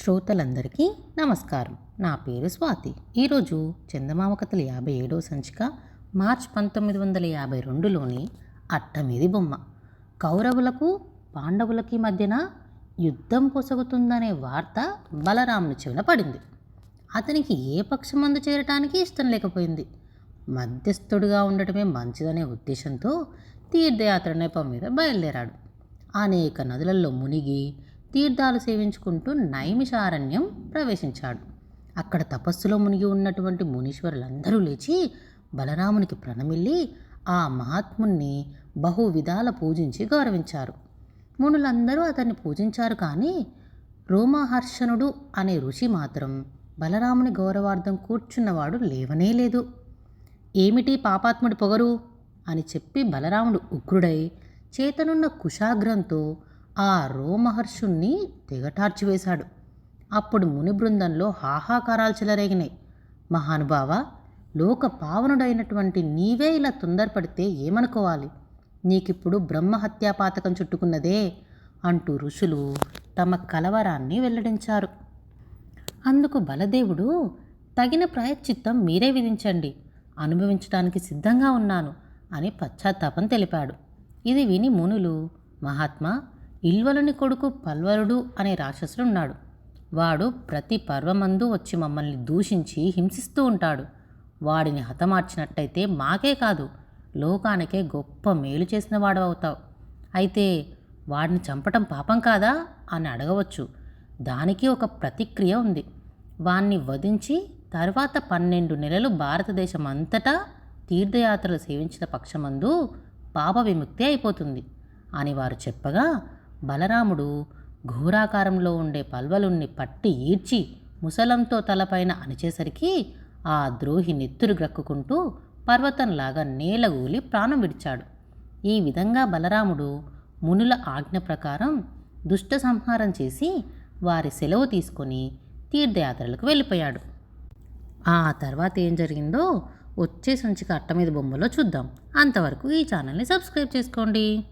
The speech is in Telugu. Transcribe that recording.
శ్రోతలందరికీ నమస్కారం. నా పేరు స్వాతి. ఈరోజు చందమామ కథలు యాభై ఏడవ సంచిక మార్చ్ పంతొమ్మిది వందల యాభై రెండులోని అట్టమీది బొమ్మ. కౌరవులకు పాండవులకి మధ్యన యుద్ధం పొసగుతుందనే వార్త బలరాముని చెవిన పడింది. అతనికి ఏ పక్షమందు చేరటానికి ఇష్టం లేకపోయింది. మధ్యస్థుడిగా ఉండటమే మంచిదనే ఉద్దేశంతో తీర్థయాత్ర నేపం మీద బయలుదేరాడు. అనేక నదులలో మునిగి తీర్థాలు సేవించుకుంటూ నైమిషారణ్యం ప్రవేశించాడు. అక్కడ తపస్సులో మునిగి ఉన్నటువంటి మునీశ్వరులందరూ లేచి బలరామునికి ప్రణమిల్లి ఆ మహాత్ముణ్ణి బహు విధాల పూజించి గౌరవించారు. మునులందరూ అతన్ని పూజించారు కానీ రోమహర్షణుడు అనే ఋషి మాత్రం బలరాముని గౌరవార్థం కూర్చున్నవాడు లేవనే లేదు. ఏమిటి పాపాత్ముడి పొగరు? అని చెప్పి బలరాముడు ఉగ్రుడై చేతనున్న కుశాగ్రంతో ఆ రోమహర్షుణ్ణి తెగటార్చివేశాడు అప్పుడు ముని బృందంలో హాహాకారాలు చెలరేగినాయి. మహానుభావ లోక పావనుడైనటువంటి నీవే ఇలా తొందరపడితే ఏమనుకోవాలి? నీకిప్పుడు బ్రహ్మహత్యాపాతకం చుట్టుకున్నదే అంటూ ఋషులు తమ కలవరాన్ని వెల్లడించారు. అందుకు బలదేవుడు తగిన ప్రాయశ్చిత్తం మీరే విధించండి అనుభవించడానికి సిద్ధంగా ఉన్నాను అని పశ్చాత్తాపం తెలిపాడు. ఇది విని మునులు మహాత్మా ఇల్వలుని కొడుకు పల్వరుడు అనే రాక్షసుడున్నాడు. వాడు ప్రతి పర్వమందు వచ్చి మమ్మల్ని దూషించి హింసిస్తూ ఉంటాడు. వాడిని హతమార్చినట్టయితే మాకే కాదు లోకానికే గొప్ప మేలు చేసిన వాడు అవుతావు. అయితే వాడిని చంపటం పాపం కాదా అని అడగవచ్చు. దానికి ఒక ప్రతిక్రియ ఉంది. వాణ్ణి వధించి తర్వాత పన్నెండు నెలలు భారతదేశం అంతటా తీర్థయాత్రలు సేవించిన పక్షమందు పాప విముక్తి అయిపోతుంది అని వారు చెప్పగా బలరాముడు ఘోరాకారంలో ఉండే పల్వలుణ్ణి పట్టి ఈడ్చి ముసలంతో తలపైన అణిచేసరికి ఆ ద్రోహి నెత్తురు గ్రక్కుకుంటూ పర్వతంలాగా నేలగూలి ప్రాణం విడిచాడు. ఈ విధంగా బలరాముడు మునుల ఆజ్ఞ ప్రకారం దుష్ట సంహారం చేసి వారి సెలవు తీసుకొని తీర్థయాత్రలకు వెళ్ళిపోయాడు. ఆ తర్వాత ఏం జరిగిందో వచ్చే సంచిక అట్ట మీద బొమ్మలో చూద్దాం. అంతవరకు ఈ ఛానల్ని సబ్స్క్రైబ్ చేసుకోండి.